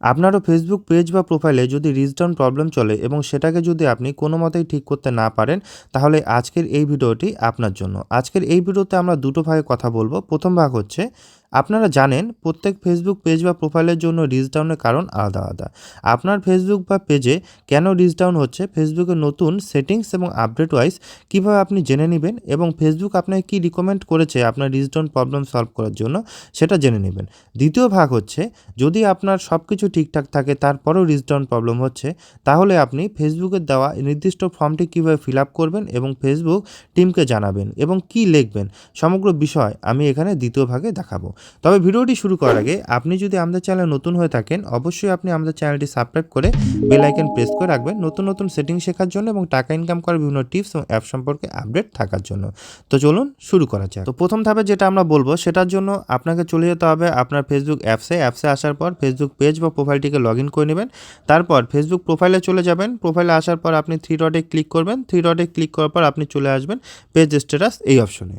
আপনারও Facebook page বা প্রোফাইলে যদি রিচ ডাউন প্রবলেম চলে এবং সেটাকে যদি আপনি কোনো মতেই ঠিক করতে না পারেন, তাহলে আজকের এই ভিডিওটি আপনার জন্য। আজকের এই ভিডিওতে আমরা দুটো ভাগে কথা বলব। প্রথম ভাগ হচ্ছে আপনারা জানেন, প্রত্যেক ফেসবুক পেজ বা প্রোফাইলের জন্য রিচ ডাউনের কারণ আলাদা আলাদা। আপনার ফেসবুক বা পেজে কেন রিচ ডাউন হচ্ছে? ফেসবুকের নতুন সেটিংস এবং আপডেট ওয়াইজ কীভাবে আপনি জেনে নেবেন? এবং ফেসবুক আপনাকে কী রিকমেন্ড করেছে আপনার রিচ ডাউন প্রবলেম সলভ করার জন্য? সেটা জেনে নেবেন। দ্বিতীয় ভাগ হচ্ছে, যদি আপনার সব কিছু ঠিকঠাক থাকে, তারপরেও রিচ ডাউন প্রবলেম হচ্ছে, তাহলে আপনি ফেসবুকের দেওয়া নির্দিষ্ট ফর্মটি কীভাবে ফিল আপ করবেন এবং ফেসবুক টিমকে জানাবেন এবং কি লিখবেন, সমগ্র বিষয় আমি এখানে দ্বিতীয় ভাগে দেখাবো। তবে ভিডিওটি শুরু করার আগে আপনি যদি আমাদের চ্যানেল নতুন হয়ে থাকেন, অবশ্যই আপনি আমাদের চ্যানেলটি সাবস্ক্রাইব করে বেল আইকন প্রেস করে রাখবেন নতুন নতুন সেটিং শেখার জন্য এবং টাকা ইনকাম করার বিভিন্ন টিপস এবং অ্যাপ সম্পর্কে আপডেট থাকার জন্য। তো চলুন শুরু করা যাক। তো প্রথম ধাপে যেটা আমরা বলব, সেটার জন্য আপনাকে চলে যেতে হবে আপনার ফেসবুক অ্যাপসে অ্যাপসে আসার পর ফেসবুক পেজ বা প্রোফাইলটিকে লগ ইন করে নেবেন। তারপর ফেসবুক প্রোফাইলে চলে যাবেন। প্রোফাইলে আসার পর আপনি থ্রি ডটে ক্লিক করবেন। থ্রি ডটে ক্লিক করার পর আপনি চলে আসবেন পেজ স্ট্যাটাস এই অপশনে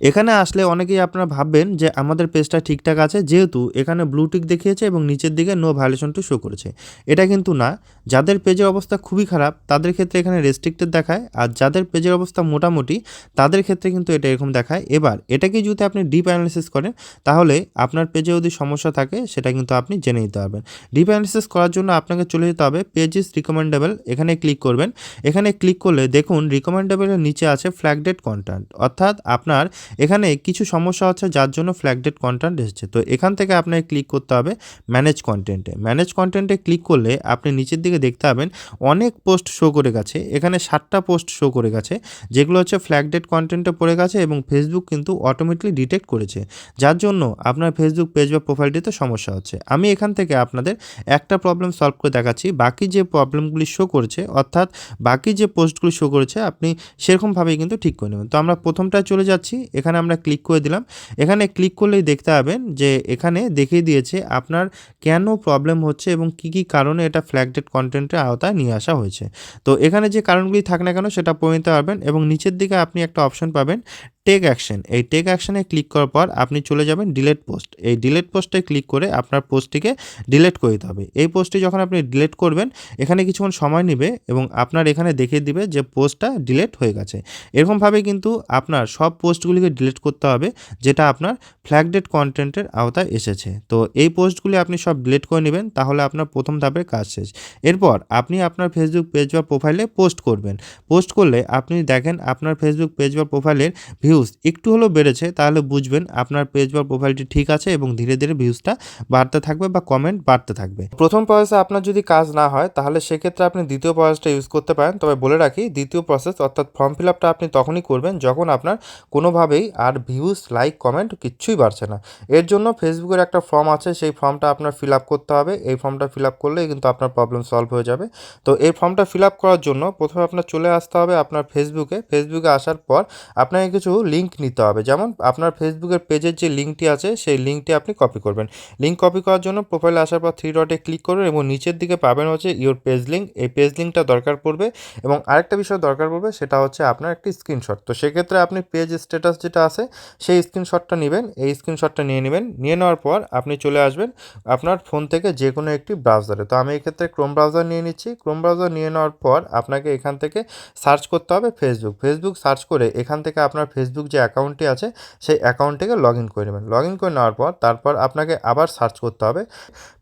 এখানে আসলে অনেকেই আপনারা ভাববেন যে আমাদের পেজটা ঠিকঠাক আছে, যেহেতু এখানে ব্লুটিক দেখিয়েছে এবং নিচের দিকে নো ভায়োলেশনটি শো করেছে। এটা কিন্তু না। যাদের পেজের অবস্থা খুবই খারাপ, তাদের ক্ষেত্রে এখানে রেস্ট্রিক্টেড দেখায়, আর যাদের পেজের অবস্থা মোটামুটি, তাদের ক্ষেত্রে কিন্তু এটা এরকম দেখায়। এবার, এটাকে যদি আপনি ডিপ অ্যানালিসিস করেন, তাহলে আপনার পেজে যদি সমস্যা থাকে, সেটা কিন্তু আপনি জেনে নিতে পারবেন। ডিপ অ্যানালিসিস করার জন্য আপনাকে চলে যেতে হবে পেজ ইজ রিকমেন্ডেবল এখানে ক্লিক করবেন। এখানে ক্লিক করলে দেখুন রিকমেন্ডেবলের নিচে আছে ফ্ল্যাগডেড কন্টেন্ট অর্থাৎ আপনার এখানে কিছু সমস্যা হচ্ছে যার জন্য ফ্ল্যাগডেড কন্টেন্ট এসেছে। তো এখান থেকে আপনাকে ক্লিক করতে হবে ম্যানেজ কন্টেন্টে ম্যানেজ কন্টেন্টে ক্লিক করলে আপনি নিচের দিকে দেখতে পাবেন অনেক পোস্ট শো করে গেছে। এখানে ষাটটা পোস্ট শো করে গেছে, যেগুলো হচ্ছে ফ্ল্যাগডেড কন্টেন্টে পড়ে গেছে এবং ফেসবুক কিন্তু অটোমেটিকলি ডিটেক্ট করেছে। যার জন্য আপনার ফেসবুক পেজ বা প্রোফাইলটিতে সমস্যা হচ্ছে। আমি এখান থেকে আপনাদের একটা প্রবলেম সলভ করে দেখাচ্ছি। বাকি যে প্রবলেমগুলি শো করেছে, অর্থাৎ বাকি যে পোস্টগুলি শো করেছে, আপনি সেরকমভাবেই কিন্তু ঠিক করে নেবেন। তো আমরা প্রথমটায় চলে যাচ্ছি এখানে আমরা ক্লিক করে দিলাম। এখানে ক্লিক করলেই দেখতে পাবেন যে এখানে দেখিয়ে দিয়েছে আপনার কেন প্রবলেম হচ্ছে এবং কি কি কারণে এটা ফ্ল্যাগডেড কন্টেন্টের আওতায় নিয়ে আসা হয়েছে। তো এখানে যে কারণগুলি থাক না কেন সেটা পরিণত পারবেন এবং নিচের দিকে আপনি একটা অপশন পাবেন টেক অ্যাকশন এই টেক অ্যাকশনে ক্লিক করার পর আপনি চলে যাবেন ডিলেট পোস্ট এই ডিলেট পোস্টে ক্লিক করে আপনার পোস্টটিকে ডিলেট করে দিতে হবে। এই পোস্টটি যখন আপনি ডিলেট করবেন, এখানে কিছুক্ষণ সময় নেবে এবং আপনার এখানে দেখিয়ে দিবে যে পোস্টটা ডিলেট হয়ে গেছে। এরকমভাবে কিন্তু আপনার সব পোস্টগুলিকে ডিলিট করতে হবে, যেটা আপনার ফ্ল্যাগডেড কন্টেন্টের আওতায় এসেছে। তো এই পোস্টগুলি আপনি সব ডিলেট করে নেবেন, তাহলে আপনার প্রথম ধাপের কাজ শেষ। এরপর আপনি আপনার ফেসবুক পেজ বা প্রোফাইলে পোস্ট করবেন। পোস্ট করলে আপনি দেখেন আপনার ফেসবুক পেজ বা প্রোফাইলের ভিউজ একটু হলেও বেড়েছে, তাহলে বুঝবেন আপনার পেজ বা প্রোফাইলটি ঠিক আছে এবং ধীরে ধীরে ভিউজটা বাড়তে থাকবে বা কমেন্ট বাড়তে থাকবে। প্রথম প্রসেসে আপনার যদি কাজ না হয়, তাহলে সেক্ষেত্রে আপনি দ্বিতীয় প্রসেসটা ইউজ করতে পারেন। তবে বলে রাখি, দ্বিতীয় প্রসেস অর্থাৎ ফর্ম ফিল আপটা আপনি তখনই করবেন যখন আপনার কোনোভাবেই আর ভিউজ লাইক কমেন্ট কিচ্ছুই বাড়ছে না। এর জন্য ফেসবুকের একটা ফর্ম আছে, সেই ফর্মটা আপনার ফিল আপ করতে হবে। এই ফর্মটা ফিল আপ করলেই কিন্তু আপনার প্রবলেম সলভ হয়ে যাবে। তো এই ফর্মটা ফিল আপ করার জন্য প্রথমে আপনার চলে আসতে হবে আপনার ফেসবুকে ফেসবুকে আসার পর আপনাকে কিছু লিঙ্ক নিতে হবে। যেমন আপনার ফেসবুকের পেজের যে লিঙ্কটি আছে, সেই লিঙ্কটি আপনি কপি করবেন। লিঙ্ক কপি করার জন্য প্রোফাইলে আসার পর থ্রি ডটে ক্লিক করবেন এবং নিচের দিকে পাবেন হচ্ছে ইওর পেজ লিঙ্ক এই পেজ লিঙ্কটা দরকার পড়বে এবং আরেকটা বিষয় দরকার পড়বে, সেটা হচ্ছে আপনার একটি স্ক্রিনশট তো সেক্ষেত্রে আপনি পেজ স্ট্যাটাস যেটা আছে, সেই স্ক্রিনশটটা নেবেন। এই স্ক্রিনশটটা নিয়ে নেবেন। নিয়ে নেওয়ার পর আপনি চলে আসবেন আপনার ফোন থেকে যে কোনো একটি ব্রাউজারে তো আমি এক্ষেত্রে ক্রোম ব্রাউজার নিয়ে নিচ্ছি। ক্রোম ব্রাউজার নিয়ে নেওয়ার পর আপনাকে এখান থেকে সার্চ করতে হবে ফেসবুক ফেসবুক সার্চ করে এখান থেকে আপনার ফেসবুক যে অ্যাকাউন্টটি আছে, সেই অ্যাকাউন্টটিকে লগ ইন করে নেবেন। লগ ইন করে নেওয়ার পর তারপর আপনাকে আবার সার্চ করতে হবে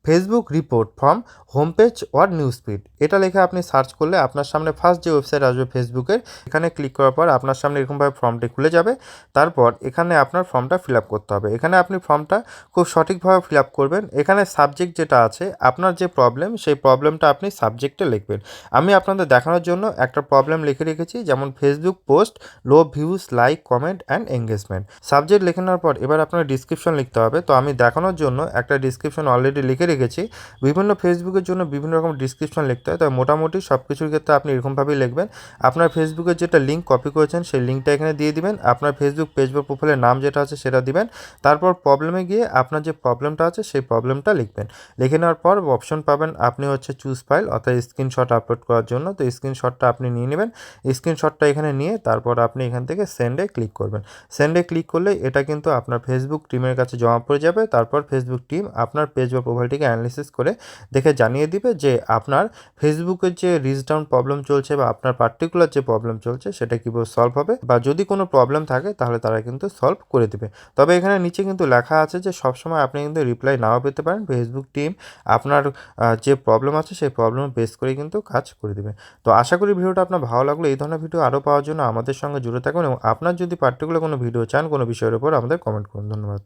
Facebook report from home page or news feed এটা লিখে আপনি সার্চ করলে আপনার সামনে ফার্স্ট যে ওয়েবসাইট আসবে ফেসবুকের, এখানে ক্লিক করার পর আপনার সামনে এরকমভাবে ফর্মটি খুলে যাবে। তারপর এখানে আপনার ফর্মটা ফিল আপ করতে হবে। এখানে আপনি ফর্মটা খুব সঠিকভাবে ফিল আপ করবেন। এখানে সাবজেক্ট যেটা আছে, আপনার যে প্রবলেম, সেই প্রবলেমটা আপনি সাবজেক্টে লিখবেন। আমি আপনাদের দেখানোর জন্য একটা প্রবলেম লিখে রেখেছি, যেমন Facebook post, low views like comment and engagement subject লিখে নেওয়ার পর এবার আপনার ডিসক্রিপশন লিখতে হবে। তো আমি দেখানোর জন্য একটা ডিসক্রিপশন অলরেডি লিখে রেখেছি। বিভিন্ন ফেসবুকের জন্য বিভিন্ন রকম ডিসক্রিপশন লিখতে হয়। তবে মোটামুটি সব কিছুর ক্ষেত্রে আপনি এরকমভাবেই লিখবেন। আপনার ফেসবুকের যেটা লিঙ্ক কপি করেছেন, সেই লিঙ্কটা এখানে দিয়ে দিবেন। আপনার ফেসবুক পেজ বা প্রোফাইলের নাম যেটা আছে সেটা দিবেন। তারপর প্রবলেমে গিয়ে আপনার যে প্রবলেমটা আছে, সেই প্রবলেমটা লিখবেন। লিখে নেওয়ার পর অপশন পাবেন আপনি হচ্ছে চুজ ফাইল অর্থাৎ স্ক্রিনশট আপলোড করার জন্য। তো স্ক্রিনশটটা আপনি নিয়ে নেবেন। স্ক্রিনশটটা এখানে নিয়ে তারপর আপনি এখান থেকে সেন্ডে ক্লিক ক্লিক করবেন। সেন্ডে ক্লিক করলে এটা কিন্তু আপনার ফেসবুক টিমের কাছে জমা পড়ে যাবে। তারপর ফেসবুক টিম আপনার পেজ বা প্রোফাইলটিকে অ্যানালিসিস করে দেখে জানিয়ে দিবে যে আপনার ফেসবুকের যে রিচ ডাউন প্রবলেম চলছে বা আপনার পার্টিকুলার যে প্রবলেম চলছে সেটা কীভাবে সলভ হবে বা যদি কোনো প্রবলেম থাকে তাহলে তারা কিন্তু সলভ করে দেবে। তবে এখানে নিচে কিন্তু লেখা আছে যে সবসময় আপনি কিন্তু রিপ্লাই নাও পেতে পারেন। ফেসবুক টিম আপনার যে প্রবলেম আছে সেই প্রবলেম বেস করে কিন্তু কাজ করে দেবে। তো আশা করি ভিডিওটা আপনার ভালো লাগল। এই ধরনের ভিডিও আরও পাওয়ার জন্য আমাদের সঙ্গে জুড়ে থাকুন এবং আপনার যদি পার্টিকুলার কোনো ভিডিও চান কোনো বিষয়ের উপর আমাদের কমেন্ট করুন। ধন্যবাদ।